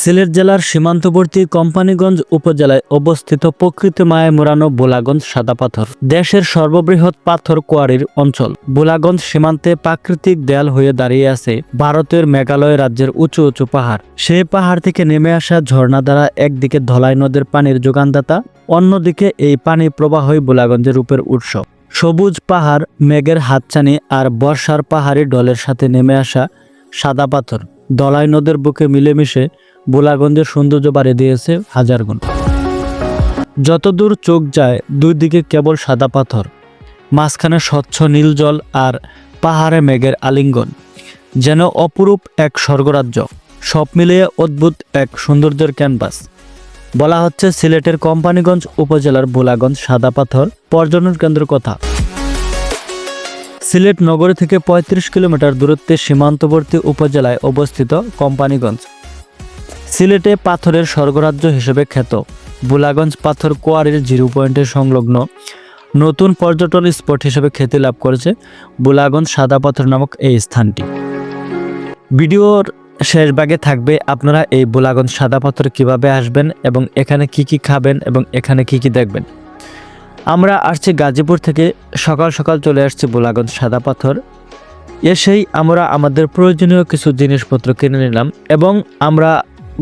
সিলেট জেলার সীমান্তবর্তী কোম্পানীগঞ্জ উপজেলায় অবস্থিত প্রকৃত মায়ে মোড়ানো বোলাগঞ্জ সাদা পাথর, দেশের সর্ববৃহৎ পাথর কোয়ারির অঞ্চল। বোলাগঞ্জ সীমান্তে প্রাকৃতিক দেয়াল হয়ে দাঁড়িয়ে আছে ভারতের মেঘালয় রাজ্যের উঁচু উঁচু পাহাড়। সেই পাহাড় থেকে নেমে আসা ঝর্ণা দ্বারা একদিকে ধলাই নদের পানির যোগানদাতা, অন্যদিকে এই পানি প্রবাহই বোলাগঞ্জের রূপের উৎস। সবুজ পাহাড়, মেঘের হাতছানি আর বর্ষার পাহাড়ি ডলের সাথে নেমে আসা সাদা পাথর। দলাই নদের বুকে মিলেমিশে বোলাগঞ্জের সৌন্দর্য বাড়িয়ে দিয়েছে হাজার গুণ। যতদূর চোখ যায়, দুই দিকে কেবল সাদা পাথর, মাঝখানে স্বচ্ছ নীল জল আর পাহাড়ে মেঘের আলিঙ্গন। যেন অপরূপ এক স্বর্গরাজ্য। সব মিলিয়ে অদ্ভুত এক সৌন্দর্যের ক্যানভাস। বলা হচ্ছে সিলেটের কোম্পানিগঞ্জ উপজেলার বোলাগঞ্জ সাদা পাথর পর্যটন কেন্দ্র কথা? সিলেট নগরী থেকে ৩৫ কিলোমিটার দূরত্বে সীমান্তবর্তী উপজেলায় অবস্থিত কোম্পানিগঞ্জ। সিলেটে পাথরের স্বর্গরাজ্য হিসেবে খ্যাত। বুলাগঞ্জ পাথর কোয়ারির জিরো পয়েন্টের সংলগ্ন নতুন পর্যটন স্পট হিসেবে খ্যাতি লাভ করেছে বুলাগঞ্জ সাদা পাথর নামক এই স্থানটি। ভিডিওর শেষ ভাগে থাকবে আপনারা এই বুলাগঞ্জ সাদা পাথর কীভাবে আসবেন এবং এখানে কি কি খাবেন এবং এখানে কি কি দেখবেন। আমরা আসছি গাজীপুর থেকে সকাল সকাল চলে আসছি বোলাগঞ্জ সাদা পাথর। এসেই আমরা আমাদের প্রয়োজনীয় কিছু জিনিসপত্র কিনে নিলাম এবং আমরা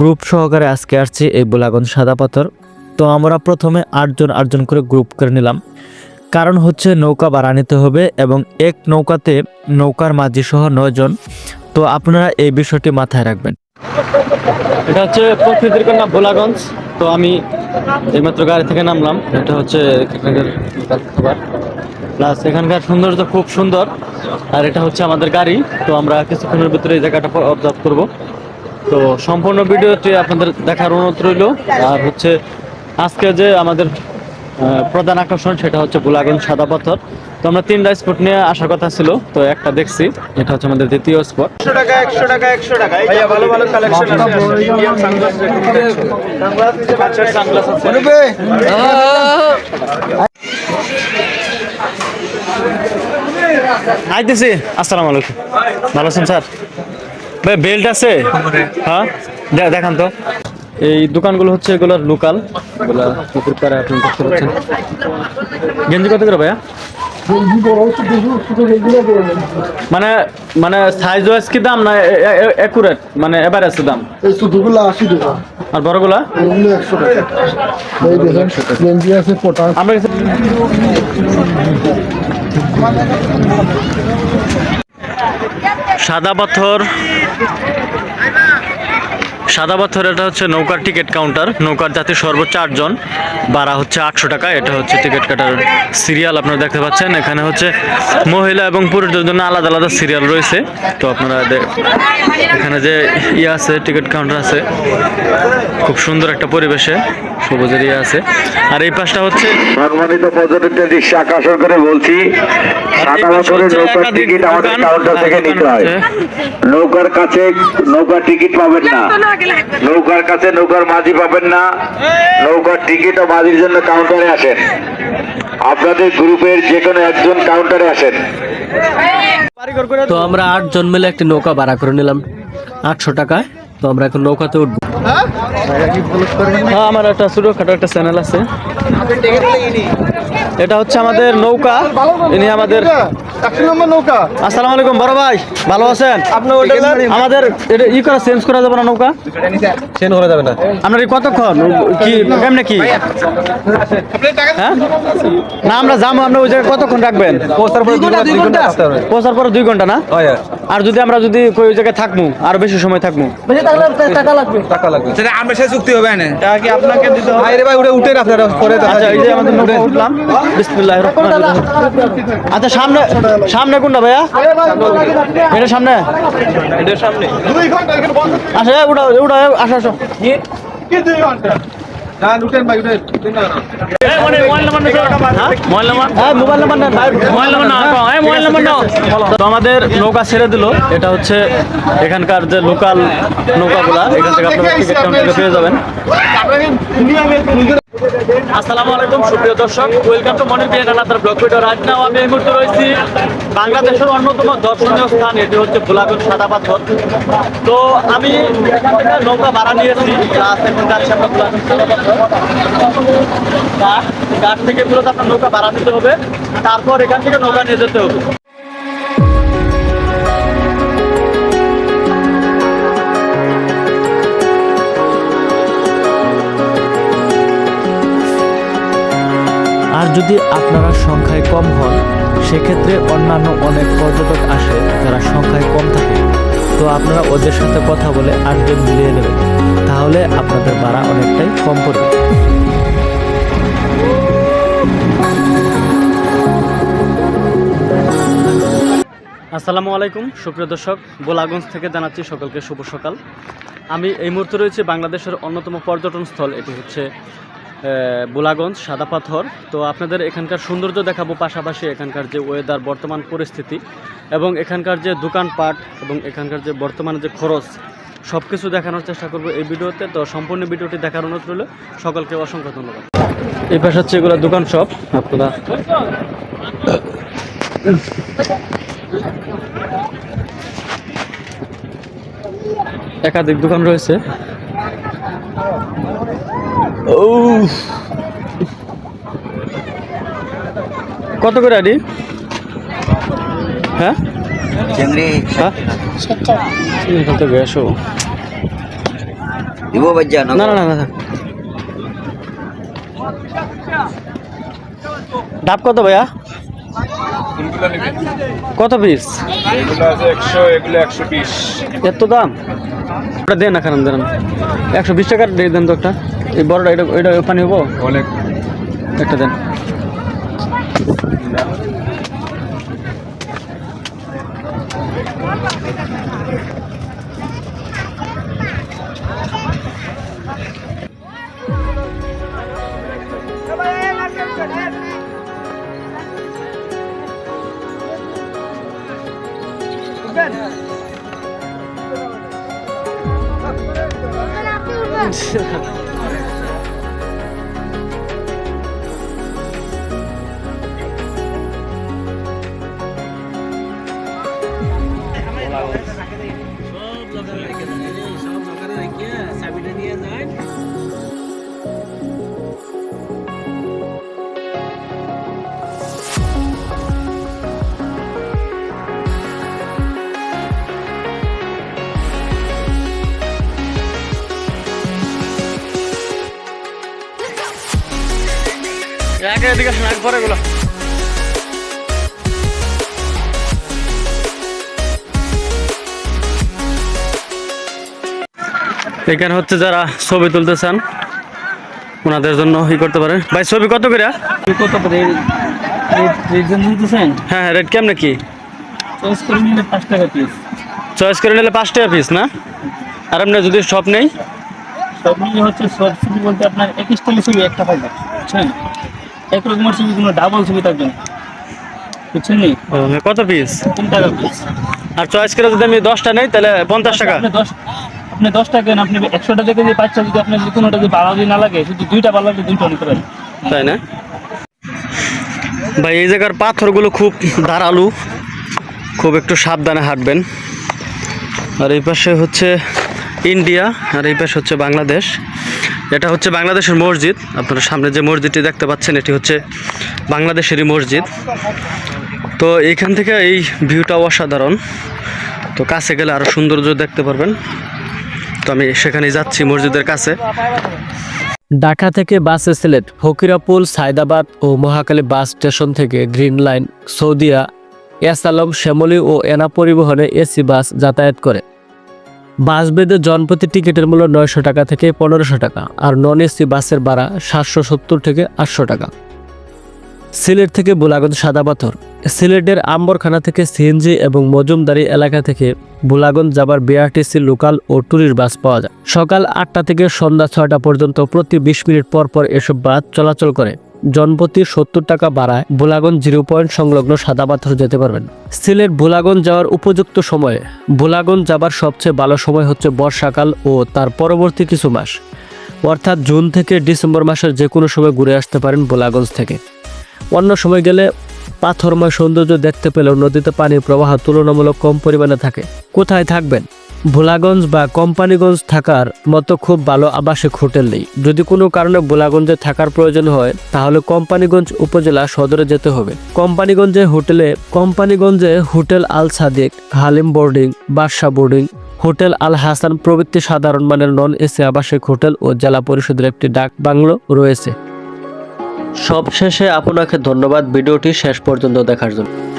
গ্রুপ সহকারে আজকে আসছি এই বোলাগঞ্জ সাদা পাথর। তো আমরা প্রথমে আটজন আটজন করে গ্রুপ করে নিলাম। কারণ হচ্ছে নৌকা ভাড়া নিতে হবে এবং এক নৌকাতে নৌকার মাঝি সহ নয়জন। তো আপনারা এই বিষয়টি মাথায় রাখবেন। এটা হচ্ছে প্রকৃতির কন্যা তো আমি এইমাত্র গাড়ি থেকে নামলাম। এটা হচ্ছে এখানকার খাবার। প্লাস এখানকার সৌন্দর্য খুব সুন্দর। আর এটা হচ্ছে আমাদের গাড়ি। তো আমরা কিছুক্ষণের ভিতরে এই জায়গাটা অবজার্ভ করব। তো সম্পূর্ণ ভিডিওটি আপনাদের দেখার অনুরোধ রইল। আর হচ্ছে আজকে যে আমাদের প্রধান আকর্ষণ সেটা হচ্ছে গোলাগঞ্জ সাদা পাথর। তো আমরা তিনটা স্পট নিয়ে আসার কথা ছিল তো একটা দেখছি এটা হচ্ছে আমাদের দ্বিতীয় স্পট একশো টাকা একশো টাকা একশো টাকা। এই ভালো ভালো কালেকশন আছে। ইন্ডিয়ান সানগ্লাস সানগ্লাস সানগ্লাস আছে। আইতেছি আসসালামু আলাইকুম। ভালো আছেন স্যার? ভাই বেল্ট আছে? হ্যাঁ? দেখান তো। এই দোকানগুলো হচ্ছে এগুলোর লোকাল এগুলা পুকুর পাড়ে আপনি দেখতে পাচ্ছেন। গেঞ্জি কত করে ভাইয়া? মানে মানে সাইজ ওয়াইজ কি দাম না একুরেট মানে এভারেজ দাম? এই ছোটগুলো আশি টাকা। আর বড়গুলা? একশো টাকা। এই দেখেন গেঞ্জি আছে পটাশ আমরা সাদা পাথর সাদা পাথর এটা হচ্ছে নৌকার টিকিট কাউন্টার। নৌকার যাত্রী সর্বোচ্চ আটজন। ভাড়া হচ্ছে আটশো টাকা। এটা হচ্ছে টিকিট কাটার সিরিয়াল আপনারা দেখতে পাচ্ছেন। এখানে হচ্ছে মহিলা এবং পুরুষদের জন্য আলাদা আলাদা সিরিয়াল রয়েছে। তো আপনারা এখানে যে ইয়ে আছে টিকিট কাউন্টার আছে খুব সুন্দর একটা পরিবেশে সবুজের ইয়ে আছে। আর এই পাশটা হচ্ছে সম্মানিত পর্যটকদের দৃষ্টি আকর্ষণ করে বলছি সাদা বছরের নৌকার টিকিট আমাদের কাউন্টার থেকে নিতে হয়। নৌকার কাছে নৌকার টিকিট পাবেন না। নৌকার কাছে নৌকার মাঝি পাবেন না। নৌকার টিকিট ও মাঝির জন্য কাউন্টারে আসেন। আপনাদের গ্রুপের যে কোনো একজন কাউন্টারে আসেন। তো আমরা আটজন মিলে একটি নৌকা ভাড়া করে নিলাম। আটশো টাকায়। তো আমরা এখন নৌকাতে উঠবো। হ্যাঁ? আমার একটা ছোটখাটো একটা চ্যানেল আছে। এটা হচ্ছে আমাদের নৌকা। ইনি আমাদের নম্বর নৌকা। আসসালামু আলাইকুম বড় ভাই। ভালো আছেন? আপনার আমাদের এটা ই করা চেঞ্জ করা যাবে না নৌকা? চেন করা যাবে না। আপনার কতক্ষণ? কি কেমনে কি? হ্যাঁ? না আমরা যাব আমরা ওই জায়গায় কতক্ষণ রাখবেন? পৌঁছার পরে দুই ঘণ্টা পৌঁছার পরে দুই ঘণ্টা না? আর যদি আমরা যদি ওই জায়গায় থাকব আর বেশি সময় থাকব টাকা লাগবে। টাকা লাগবে। সেটা আমার চুক্তি হবে না কি আপনাকে দিতে হবে? ভাই উঠে উঠেন আপনারা পরে আচ্ছা এই যে আমাদের উঠলাম। বিসমিল্লাহির আচ্ছা সামনে সামনে কোনটা ভাইয়া? এটা সামনে? এটার সামনে। দুই ঘণ্টা এখানে বন্ধ। আসো আসো আসো। কি দুই ঘণ্টা? না উঠেন ভাই উঠেন। Mobile number mobile number? নেন ভাই। মোবাইল নাম্বার না এই মোবাইল নাম্বার নাও। তো আমাদের নৌকা ছেড়ে দিল। এটা হচ্ছে এখানকার যে লোকাল নৌকাগুলা এখান থেকে আপনারা টিকিট কাউন্টারে পেয়ে যাবেন। আসসালামু আলাইকুম, সুপ্রিয় দর্শক। Welcome to Monir Bhuiyan another vlog video right now আমি এই মুহূর্তে রয়েছি বাংলাদেশের অন্যতম দর্শনীয় স্থান। এটি হচ্ছে ভোলাগঞ্জ সাদা পাথর। তো আমি এখান থেকে নৌকা ভাড়া নিয়েছি এখন ঘাট ঘাট থেকে মূলত আপনার নৌকা ভাড়া নিতে হবে। তারপর এখান থেকে নৌকা নিয়ে যেতে হবে। আর যদি আপনারা সংখ্যায় কম হন, সেক্ষেত্রে অন্যান্য অনেক পর্যটক আসে যারা সংখ্যায় কম থাকে। তো আপনারা ওদের সাথে কথা বলে আটজন মিলিয়ে নেবেন। তাহলে আপনাদের ভাড়া অনেকটাই কম পড়বে। আসসালামু আলাইকুম, সুপ্রিয় দর্শক গোলাগঞ্জ থেকে জানাচ্ছি সকলকে শুভ সকাল। আমি এই মুহূর্তে রয়েছে বাংলাদেশের অন্যতম পর্যটন স্থল এটি হচ্ছে বোলাগঞ্জ, সাদা পাথর। তো আপনাদের এখানকার সৌন্দর্য দেখাবো, পাশাপাশি এখানকার যে ওয়েদার বর্তমান পরিস্থিতি এবং এখানকার যে দোকানপাট এবং এখানকার যে বর্তমানে যে খরচ সব কিছু দেখানোর চেষ্টা করব এই ভিডিওতে। তো সম্পূর্ণ ভিডিওটি দেখার অনুরোধ রইল, সকলকে অসংখ্য ধন্যবাদ। এই পাশে হচ্ছে এগুলো দোকান সব আপনারা একাধিক দোকান রয়েছে। কত করে আডি হ্যাঁ? চিংড়ি হ্যাঁ? এখান দিব না না না না ডাব কত ভাইয়া? কত পিস এত দাম? ওটা দেন না খারাপ দেন একশো বিশ টাকার দিয়ে দেন তো একটা। এই বড়টা এটা এটা পানি হব? অনেক। একটা দেন। একে এদিকে শোনা পরে গুলো এখানে হচ্ছে যারা ছবি তুলতে চান ওনাদের জন্য ই করতে পারে ভাই ছবি কত করে? কত করে? রিজন হ্যাঁ রেট কেমন কি? চয়েস করে নিলে পাঁচ টাকা পিস চয়েস করে নিলে পাঁচ টাকা পিস না? আর আপনি যদি শপ নেই? সব মিলিয়ে হচ্ছে সব ছবি বলতে আপনার ছবি একটা পাইবে বুঝছেন? এক রকমের ছবি কোনো ডাবল ছবি থাকবে না। বুঝছেন নি? ও, কত পিস তিন টাকা পিস আর চয়েস করে যদি আমি দশটা নেই তাহলে পঞ্চাশ টাকা। আপনি দশ আপনি দশ টাকা নেন আপনি একশো টাকা দিয়ে পাঁচটা যদি আপনার যদি কোনোটা যদি ভালো যদি না লাগে শুধু দুইটা ভালো লাগলে দুইটা নিতে পারেন তাই না? ভাই এই জায়গার পাথরগুলো খুব ধারালু। খুব একটু সাবধানে হাঁটবেন। আর এই পাশে হচ্ছে ইন্ডিয়া আর এই পাশে হচ্ছে বাংলাদেশ। এটা হচ্ছে বাংলাদেশের মসজিদ। আপনারা সামনে যে মসজিদটি দেখতে পাচ্ছেন, এটি হচ্ছে বাংলাদেশেরই মসজিদ। তো এইখান থেকে এই ভিউটা অসাধারণ। তো কাছে গেলে আরও সৌন্দর্য দেখতে পারবেন। তো আমি সেখানে যাচ্ছি মসজিদের কাছে। ঢাকা থেকে বাসে সিলেট, ফকিরাপুল, সায়দাবাদ ও মহাকালী বাস স্টেশন থেকে গ্রিন লাইন, সৌদিয়া এসালম শ্যামলী ও এনা পরিবহনে এসি বাস যাতায়াত করে। বাস বেঁধে জনপ্রতি টিকিটের মূল্য নয়শো টাকা থেকে পনেরোশো টাকা আর নন এসি বাসের ভাড়া সাতশো সত্তর থেকে আটশো টাকা। সিলেট থেকে বুলাগঞ্জ সাদা পাথর। সিলেটের আম্বরখানা থেকে সিএনজি এবং মজুমদারি এলাকা থেকে বুলাগঞ্জ যাবার বিআরটিসি লোকাল ও ট্যুরিস্ট বাস পাওয়া যায়। সকাল আটটা থেকে সন্ধ্যা ছয়টা পর্যন্ত প্রতি বিশ মিনিট পর পর এসব বাস চলাচল করে। জনপ্রতি সত্তর টাকা বাড়ায় বোলাগঞ্জ জিরো পয়েন্ট সংলগ্ন সাদা পাথর যেতে পারবেন। সিলেট বুলাগঞ্জ যাওয়ার উপযুক্ত সময়ে। বুলাগঞ্জ যাবার সবচেয়ে ভালো সময় হচ্ছে বর্ষাকাল ও তার পরবর্তী কিছু মাস। অর্থাৎ জুন থেকে ডিসেম্বর মাসের যে কোনো সময় ঘুরে আসতে পারেন বোলাগঞ্জ থেকে। অন্য সময় গেলে পাথরময় সৌন্দর্য দেখতে পেলেও নদীতে পানির প্রবাহ তুলনামূলক কম পরিমাণে থাকে। কোথায় থাকবেন? ভোলাগঞ্জ বা কোম্পানিগঞ্জ থাকার মতো খুব ভালো আবাসিক হোটেল নেই। যদি কোনো কারণে ভোলাগঞ্জে থাকার প্রয়োজন হয়, তাহলে কোম্পানিগঞ্জ উপজেলা সদরে যেতে হবে। কোম্পানিগঞ্জে হোটেলে, কোম্পানিগঞ্জে hotel Al Sadek, Halim boarding Badsha boarding, hotel Al Hasan প্রভৃতি সাধারণ মানের নন এসি আবাসিক হোটেল ও জেলা পরিষদের একটি ডাক বাংলো রয়েছে। সবশেষে আপনাকে ধন্যবাদ ভিডিওটি শেষ পর্যন্ত দেখার জন্য।